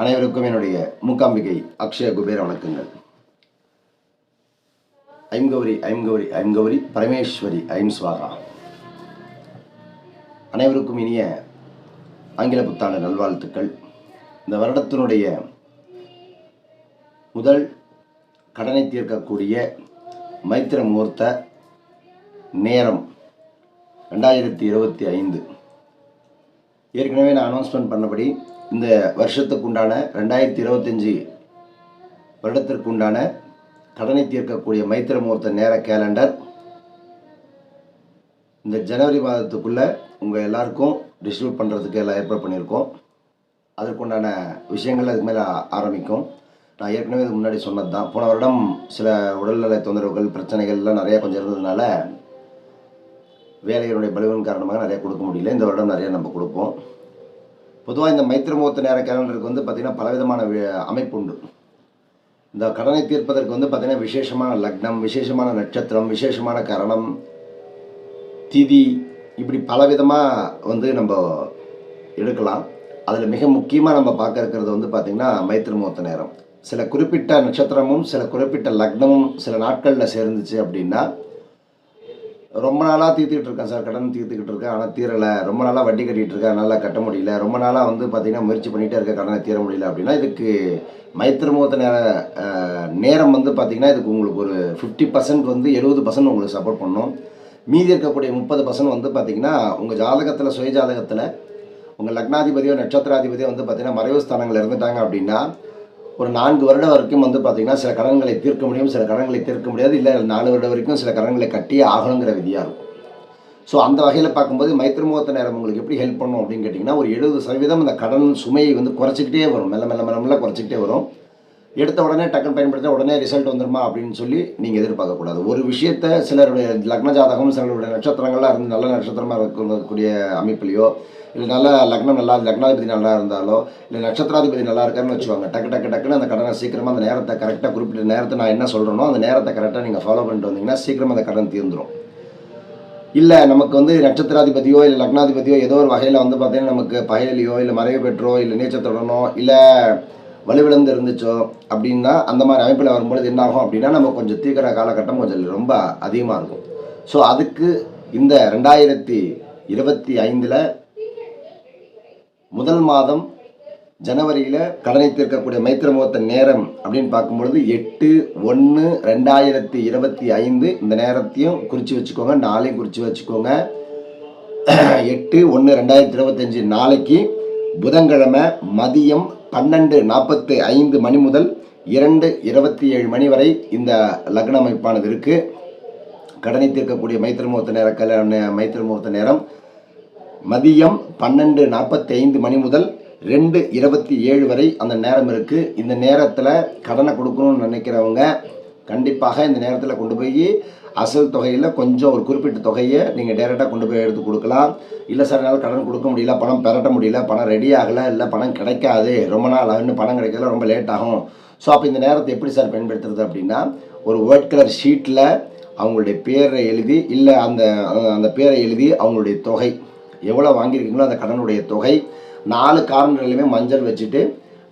அனைவருக்கும் என்னுடைய மூக்காம்பிகை அக்ஷய குபேர வணக்கங்கள். ஐம்கௌரி ஐம்கௌரி ஐம்கௌரி பரமேஸ்வரி ஐம் ஸ்வாகா அனைவருக்கும் இனிய ஆங்கில புத்தாண்டு நல்வாழ்த்துக்கள். இந்த வருடத்தினுடைய முதல் கடனை தீர்க்கக்கூடிய மைத்திர முகூர்த்த நேரம் ரெண்டாயிரத்தி இருபத்தி ஐந்து. ஏற்கனவே நான் அனௌன்ஸ்மெண்ட் பண்ணபடி இந்த வருஷத்துக்குண்டான ரெண்டாயிரத்தி இருபத்தஞ்சி வருடத்திற்குண்டான கடனை தீர்க்கக்கூடிய மைத்திர முகூர்த்த நேர கேலண்டர் இந்த ஜனவரி மாதத்துக்குள்ளே உங்கள் எல்லாருக்கும் டிஸ்ட்ரிபியூட் பண்ணுறதுக்கு எல்லாம் ஏற்பாடு பண்ணியிருக்கோம். அதற்குண்டான விஷயங்கள் அதுக்கு மேலே ஆரம்பிக்கும். நான் ஏற்கனவே இதுக்கு முன்னாடி சொன்னது தான் போன வருடம் சில உடல்நல தொந்தரவுகள் பிரச்சனைகள்லாம் நிறையா கொஞ்சம் இருந்ததுனால வேலைகளுடைய பலுவின் காரணமாக நிறைய கொடுக்க முடியல. இந்த வருடம் நிறைய நம்ம கொடுப்போம். பொதுவாக இந்த மைத்திர முகூர்த்த நேர கேலண்டருக்கு வந்து பார்த்திங்கன்னா பலவிதமான அமைப்பு உண்டு. இந்த கடனை தீர்ப்பதற்கு வந்து பார்த்திங்கன்னா விசேஷமான லக்னம் விசேஷமான நட்சத்திரம் விசேஷமான கரணம் திதி இப்படி பலவிதமாக வந்து நம்ம எடுக்கலாம். அதில் மிக முக்கியமாக நம்ம பார்க்க இருக்கிறது வந்து பார்த்திங்கன்னா மைத்திர முகூர்த்த நேரம். சில குறிப்பிட்ட நட்சத்திரமும் சில குறிப்பிட்ட லக்னமும் சில நாட்களில் சேர்ந்துச்சு அப்படின்னா ரொம்ப நாளாக தீர்த்துக்கிட்டு இருக்கேன் சார். கடன் தீர்த்துக்கிட்டு இருக்கேன். ஆனால் தீரலை. ரொம்ப நாளாக வட்டி கட்டிகிட்டு இருக்கேன். அதனால் கட்ட முடியல. ரொம்ப நாளாக வந்து பார்த்திங்கன்னா முயற்சி பண்ணிகிட்டே இருக்க கடனை தீர முடியல அப்படின்னா இதுக்கு மைத்திர நேர நேரம் வந்து பார்த்திங்கன்னா இதுக்கு உங்களுக்கு ஒரு ஃபிஃப்டி பர்சன்ட் வந்து எழுபது பர்சன்ட் உங்களுக்கு சப்போர்ட் பண்ணும். மீதி இருக்கக்கூடிய முப்பது பர்சன்ட் வந்து பார்த்திங்கன்னா உங்கள் ஜாதகத்தில் சுய ஜாதகத்தில் உங்கள் லக்னாதிபதியோ நட்சத்திராதிபதியோ வந்து பார்த்திங்கன்னா மறைவு ஸ்தானங்கள் இருந்துட்டாங்க அப்படின்னா ஒரு நான்கு வருடம் வரைக்கும் வந்து பார்த்திங்கன்னா சில கடன்களை தீர்க்க முடியும் சில கடன்களை தீர்க்க முடியாது. இல்லை நாலு வருடம் வரைக்கும் சில கடன்களை கட்டியே ஆகணுங்கிற விதியாக இருக்கும். ஸோ அந்த வகையில் பார்க்கும்போது மைத்திரமுகத்த நேரம் உங்களுக்கு எப்படி ஹெல்ப் பண்ணும் அப்படின்னு கேட்டிங்கன்னா ஒரு எழுபது சதவீதம் அந்த கடன் சுமையை வந்து குறைச்சிக்கிட்டே வரும். மெல்ல மெல்ல மெல்ல மெல்ல குறைச்சிக்கிட்டே வரும். எடுத்த உடனே டக்குன்னு பயன்படுத்த உடனே ரிசல்ட் வந்துருமா அப்படின்னு சொல்லி நீங்கள் எதிர்பார்க்கக்கூடாது. ஒரு விஷயத்தை சிலருடைய லக்ன ஜாதகம் சிலருடைய நட்சத்திரங்கள்லாம் இருந்து நல்ல நட்சத்திரமாக இருக்கக்கூடிய அமைப்புலையோ இல்லை நல்ல லக்னம் நல்லா லக்னாதிபதி நல்லா இருந்தாலோ இல்லை நட்சத்திராதிபதி நல்லா இருக்காருன்னு வச்சுக்கோங்க. டக்கு டக்கு டக்குன்னு அந்த கடனை சீக்கிரமாக அந்த நேரத்தை கரெக்டாக குறிப்பிட்ட நேரத்தை நான் என்ன சொல்கிறேனோ அந்த நேரத்தை கரெக்டாக நீங்கள் ஃபாலோ பண்ணிட்டு வந்தீங்கன்னா சீக்கிரமாக அந்த கடன் தீர்ந்துடும் இல்லை நமக்கு வந்து நட்சத்திராதிபதியோ இல்லை லக்னாதிபதியோ ஏதோ ஒரு வகையில் வந்து பார்த்தீங்கன்னா நமக்கு பயலியோ இல்லை மறைவு பெற்றோ இல்லை நீச்சத்துடனோ இல்லை வலுவிழந்து இருந்துச்சோ அப்படின்னா அந்த மாதிரி அமைப்பில் வரும்பொழுது என்ன ஆகும் அப்படின்னா நம்ம கொஞ்சம் தீக்கிர காலகட்டம் கொஞ்சம் ரொம்ப அதிகமாக இருக்கும். ஸோ அதுக்கு இந்த ரெண்டாயிரத்தி இருபத்தி ஐந்தில் முதல் மாதம் ஜனவரியில் கடனை தீர்க்கக்கூடிய மைத்திர முகூர்த்த நேரம் அப்படின்னு பார்க்கும்பொழுது எட்டு ஒன்று ரெண்டாயிரத்தி இருபத்தி ஐந்து இந்த நேரத்தையும் குறித்து வச்சுக்கோங்க நாளையும் குறித்து வச்சுக்கோங்க. எட்டு ஒன்று ரெண்டாயிரத்தி இருபத்தஞ்சி நாளைக்கு புதன்கிழமை மதியம் பன்னெண்டு நாற்பத்து ஐந்து மணி முதல் இரண்டு இருபத்தி ஏழு மணி வரை இந்த லக்ன அமைப்பானது இருக்குது கடனை தீர்க்கக்கூடிய மைத்திர முகூர்த்த நேர கல்யாண மைத்திர முகூர்த்த நேரம் மதியம் பன்னெண்டு நாற்பத்தி ஐந்து மணி முதல் ரெண்டு இருபத்தி ஏழு வரை அந்த நேரம் இருக்குது இந்த நேரத்தில் கடனை கொடுக்கணும்னு நினைக்கிறவங்க கண்டிப்பாக இந்த நேரத்தில் கொண்டு போய் அசல் தொகையில் கொஞ்சம் ஒரு குறிப்பிட்ட தொகையை நீங்கள் டேரெக்டாக கொண்டு போய் எடுத்து கொடுக்கலாம். இல்லை சார் என்னால் கடன் கொடுக்க முடியல பணம் பெரட்ட முடியல பணம் ரெடி ஆகலை இல்லை பணம் கிடைக்காது ரொம்ப நாள் இன்னும் பணம் கிடைக்கல ரொம்ப லேட் ஆகும். ஸோ அப்போ இந்த நேரத்தை எப்படி சார் பயன்படுத்துறது அப்படின்னா ஒரு ஒயிட் கலர் ஷீட்டில் அவங்களுடைய பேரை எழுதி இல்லை அந்த அந்த பேரை எழுதி அவங்களுடைய தொகை. எவ்வளோ வாங்கியிருக்கீங்களோ அந்த கடனுடைய தொகை. நாலு கார்னர்லையுமே மஞ்சள் வச்சுட்டு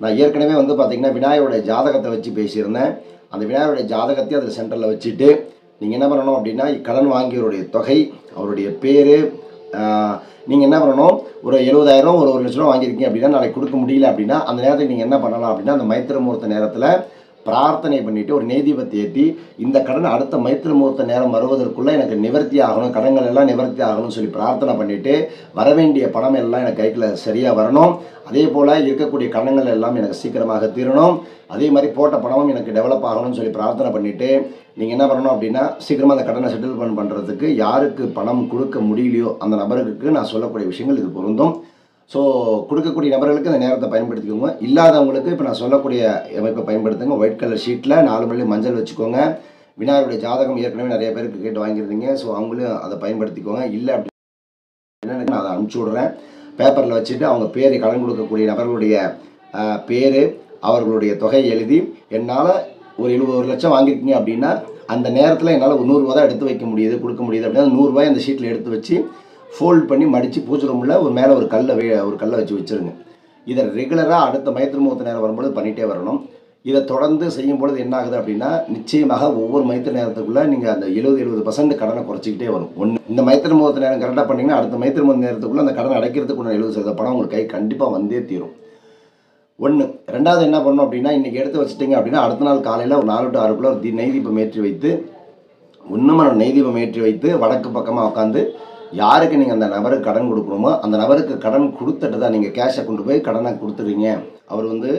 நான் ஏற்கனவே வந்து பார்த்திங்கன்னா விநாயகருடைய ஜாதகத்தை வச்சு பேசியிருந்தேன். அந்த விநாயகருடைய ஜாதகத்தையும் அதில் சென்டரில் வச்சுட்டு நீங்கள் என்ன பண்ணணும் அப்படின்னா கடன் வாங்கியவருடைய தொகை அவருடைய பேர் நீங்கள் என்ன பண்ணணும்? ஒரு எழுபதாயிரம் ஒரு ஒரு லட்ச ரூபா வாங்கியிருக்கீங்க அப்படின்னா நாளைக்கு கொடுக்க முடியல அப்படின்னா அந்த நேரத்தில் நீங்கள் என்ன பண்ணலாம் அப்படின்னா அந்த மைத்திர முகூர்த்த நேரத்தில் பிரார்த்தனை பண்ணிட்டு ஒரு நெய்தீபத்தை ஏற்றி இந்த கடன் அடுத்த மைத்திர முகூர்த்த நேரம் வருவதற்குள்ளே எனக்கு நிவர்த்தி ஆகணும் கடன்கள் எல்லாம் நிவர்த்தி ஆகணும்னு சொல்லி பிரார்த்தனை பண்ணிட்டு வர வேண்டிய பணம் எல்லாம் எனக்கு கைக்கில் சரியாக வரணும். அதே போல் இருக்கக்கூடிய கடன்கள் எல்லாம் எனக்கு சீக்கிரமாக தீரணும். அதே மாதிரி போட்ட பணமும் எனக்கு டெவலப் ஆகணும்னு சொல்லி பிரார்த்தனை பண்ணிவிட்டு நீங்கள் என்ன பண்ணணும் அப்படின்னா சீக்கிரமாக அந்த கடனை செட்டில் பண்ணுறதுக்கு யாருக்கு பணம் கொடுக்க முடியலையோ அந்த நபருக்கு நான் சொல்லக்கூடிய விஷயங்கள் இது பொருந்தும். ஸோ கொடுக்கக்கூடிய நபர்களுக்கு அந்த நேரத்தை பயன்படுத்திக்கோங்க. இல்லாதவங்களுக்கு இப்போ நான் சொல்லக்கூடிய அமைப்பை பயன்படுத்துங்க. ஒயிட் கலர் ஷீட்டில் நாலு மணி மஞ்சள் வச்சுக்கோங்க. விநாயகருடைய ஜாதகம் ஏற்கனவே நிறைய பேருக்கு கேட்டு வாங்கியிருந்தீங்க. ஸோ அவங்களும் அதை பயன்படுத்திக்கோங்க. இல்லை அப்படின்னா நான் அதை அனுப்பிச்சி விட்றேன். பேப்பரில் வச்சுட்டு அவங்க பேரை கடன் கொடுக்கக்கூடிய நபர்களுடைய பேர் அவர்களுடைய தொகையை எழுதி என்னால் ஒரு எழுபது ஒரு லட்சம் வாங்கியிருக்கீங்க அப்படின்னா அந்த நேரத்தில் என்னால் ஒரு நூறுரூவா தான் எடுத்து வைக்க முடியுது கொடுக்க முடியுது அப்படின்னா அந்த நூறுரூவாய் அந்த ஷீட்டில் எடுத்து வச்சு ஃபோல்ட் பண்ணி மடித்து பூஜை ரூமில் ஒரு மேலே ஒரு கல்லை வே ஒரு கல்லை வச்சு வச்சுருங்க. இதை ரெகுலராக அடுத்த மைத்திர முகூர்த்த நேரம் வரும்போது பண்ணிகிட்டே வரணும். இதை தொடர்ந்து செய்யும் பொழுது என்ன ஆகுது அப்படின்னா நிச்சயமாக ஒவ்வொரு மைத்திர நேரத்துக்குள்ளே நீங்கள் அந்த எழுபது எழுபது பர்சன்ட் கடனை குறைச்சிக்கிட்டே வரும். ஒன்று இந்த மைத்திர முகூர்த்த நேரம் கரெக்டாக பண்ணிங்கன்னா அடுத்த மைத்திர முகூர்த்த நேரத்துக்குள்ளே அந்த கடனை அடைக்கிறதுக்குள்ள எழுபது சதவீத பணம் உங்களுக்கு கை கண்டிப்பாக வந்தே தீரும். ஒன்று ரெண்டாவது என்ன பண்ணணும் அப்படின்னா இன்றைக்கி எடுத்து வச்சுட்டிங்க அப்படின்னா அடுத்த நாள் காலையில் ஒரு நாலு டு ஆறுக்குள்ளே ஒரு தி ஏற்றி வைத்து உண்மையான நெய்தீபம் ஏற்றி வைத்து வடக்கு பக்கமாக உட்காந்து யாருக்கு நீங்கள் அந்த நபருக்கு கடன் கொடுக்கணுமோ அந்த நபருக்கு கடன் கொடுத்துட்டு தான் நீங்கள் கேஷை கொண்டு போய் கடனை கொடுத்துருவீங்க. அவர் வந்து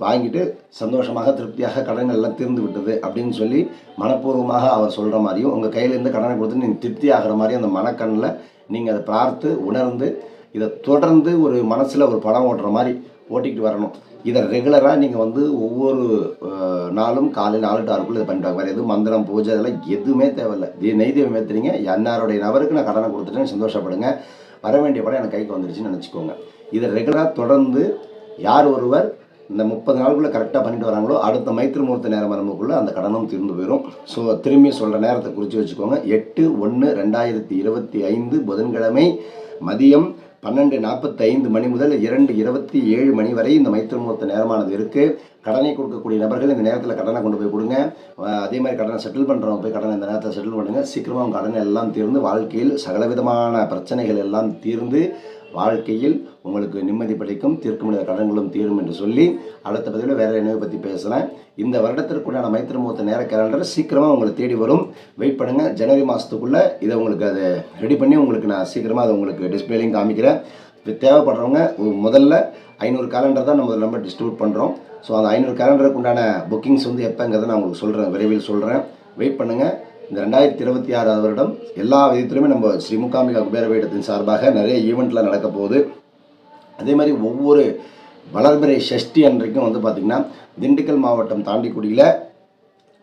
வாங்கிட்டு சந்தோஷமாக திருப்தியாக கடன்கள்லாம் தீர்ந்து விட்டது அப்படின்னு சொல்லி மனப்பூர்வமாக அவர் சொல்கிற மாதிரியும் உங்கள் கையிலேருந்து கடனை கொடுத்து நீங்கள் திருப்தி ஆகிற மாதிரி அந்த மனக்கண்ணில் நீங்கள் அதை பார்த்து உணர்ந்து இதை தொடர்ந்து ஒரு மனசில் ஒரு படம் ஓட்டுற மாதிரி ஓட்டிக்கிட்டு வரணும். இதை ரெகுலராக நீங்கள் வந்து ஒவ்வொரு நாளும் காலை நாலு டு ஆறுக்குள்ளே இதை பண்ணிட்டு வேறு எதுவும் மந்திரம் பூஜை அதெல்லாம் எதுவுமே தேவையில்லை. இது நெய்தீபம் ஏற்றுறீங்க என்னாருடைய நபருக்கு நான் கடனை கொடுத்துட்டேன்னு சந்தோஷப்படுங்க. வர வேண்டிய படம் எனக்கு கைக்கு வந்துருச்சுன்னு நினச்சிக்கோங்க. இதை ரெகுலராக தொடர்ந்து யார் ஒருவர் இந்த முப்பது நாளுக்குள்ளே கரெக்டாக பண்ணிட்டு வராங்களோ அடுத்த மைத்திரி முகூர்த்த நேரம் வரம்புக்குள்ளே அந்த கடனும் தீர்ந்து போயிடும் ஸோ திரும்பி சொல்கிற நேரத்தை குறித்து வச்சுக்கோங்க. எட்டு ஒன்று ரெண்டாயிரத்தி இருபத்தி ஐந்து புதன்கிழமை மதியம் பன்னெண்டு நாற்பத்தைந்து மணி முதல் இரண்டு இருபத்தி ஏழு மணி வரை இந்த மைத்திர முகூர்த்த நேரமானது இருக்குது கடனை கொடுக்கக்கூடிய நபர்கள் இந்த நேரத்தில் கடனை கொண்டு போய் கொடுங்க. அதே மாதிரி கடனை செட்டில் பண்ணுறவங்க போய் கடனை இந்த நேரத்தில் செட்டில் பண்ணுங்கள் சீக்கிரமாக கடனை எல்லாம் தீர்ந்து வாழ்க்கையில் சகலவிதமான பிரச்சனைகள் எல்லாம் தீர்ந்து வாழ்க்கையில் உங்களுக்கு நிம்மதி படைக்கும் தீர்க்க முடியாத கடன்களும் தீரும் என்று சொல்லி அடுத்த பதிவில் வேற என்னை பற்றி பேசுகிறேன் இந்த வருடத்திற்குண்டான மைத்திர முகூர்த்த நேர கேலண்டர் சீக்கிரமாக உங்களை தேடி வரும். வெயிட் பண்ணுங்கள் ஜனவரி மாதத்துக்குள்ளே இதை உங்களுக்கு அதை ரெடி பண்ணி உங்களுக்கு நான் சீக்கிரமாக அதை உங்களுக்கு டிஸ்பிளேலையும் காமிக்கிறேன். தேவைப்படுறவங்க முதல்ல ஐநூறு கேலண்டர் தான் நம்ம நம்ம டிஸ்ட்ரிபியூட் பண்ணுறோம் ஸோ அந்த ஐநூறு கேலண்டருக்கு உண்டான புக்கிங்ஸ் வந்து எப்போங்கிறத நான் உங்களுக்கு சொல்கிறேன் விரைவில் சொல்கிறேன் வெயிட் பண்ணுங்கள் இந்த ரெண்டாயிரத்தி இருபத்தி ஆறாவது வருடம் எல்லா விதத்திலுமே நம்ம ஸ்ரீ முகாம்பிகா குபேர பீடத்தின் சார்பாக நிறைய ஈவெண்ட்லாம் நடக்க போகுது. அதே மாதிரி ஒவ்வொரு வளர்பிறை ஷஷ்டி அன்றைக்கும் வந்து பார்த்திங்கன்னா திண்டுக்கல் மாவட்டம் தாண்டிக்குடியில்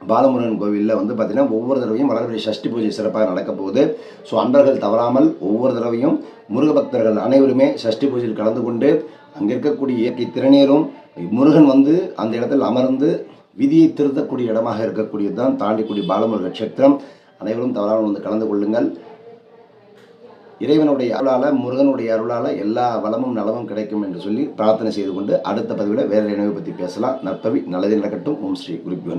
பாலமுருகன் கோவிலில் வந்து பார்த்திங்கன்னா ஒவ்வொரு தடவையும் வளர்பிறை சஷ்டி பூஜை சிறப்பாக நடக்க போகுது. ஸோ அன்பர்கள் தவறாமல் ஒவ்வொரு தடவையும் முருக பக்தர்கள் அனைவருமே சஷ்டி பூஜையில் கலந்து கொண்டு அங்கே இருக்கக்கூடிய இயற்கை திறனேறும் முருகன் வந்து அந்த இடத்தில் அமர்ந்து விதியை திருத்தக்கூடிய இடமாக இருக்கக்கூடியது தான் தாண்டிக்குடி பாலமுருக கஷேத்திரம் அனைவரும் தவறாமல் வந்து கலந்து கொள்ளுங்கள். இறைவனுடைய அருளால் முருகனுடைய அருளால் எல்லா வளமும் நலமும் கிடைக்கும் என்று சொல்லி பிரார்த்தனை செய்து கொண்டு அடுத்த பதிவில் வேறு நினைவு பற்றி பேசலாம். நற்பவி நல்லதே நடக்கட்டும். ஓம் ஸ்ரீ குருப்பியோ